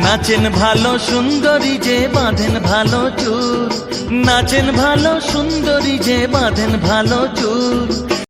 নাচেন ভালো সুন্দরী যে বাঁধেন ভালো চুল। নাচেন ভালো সুন্দরী যে বাঁধেন ভালো চুল।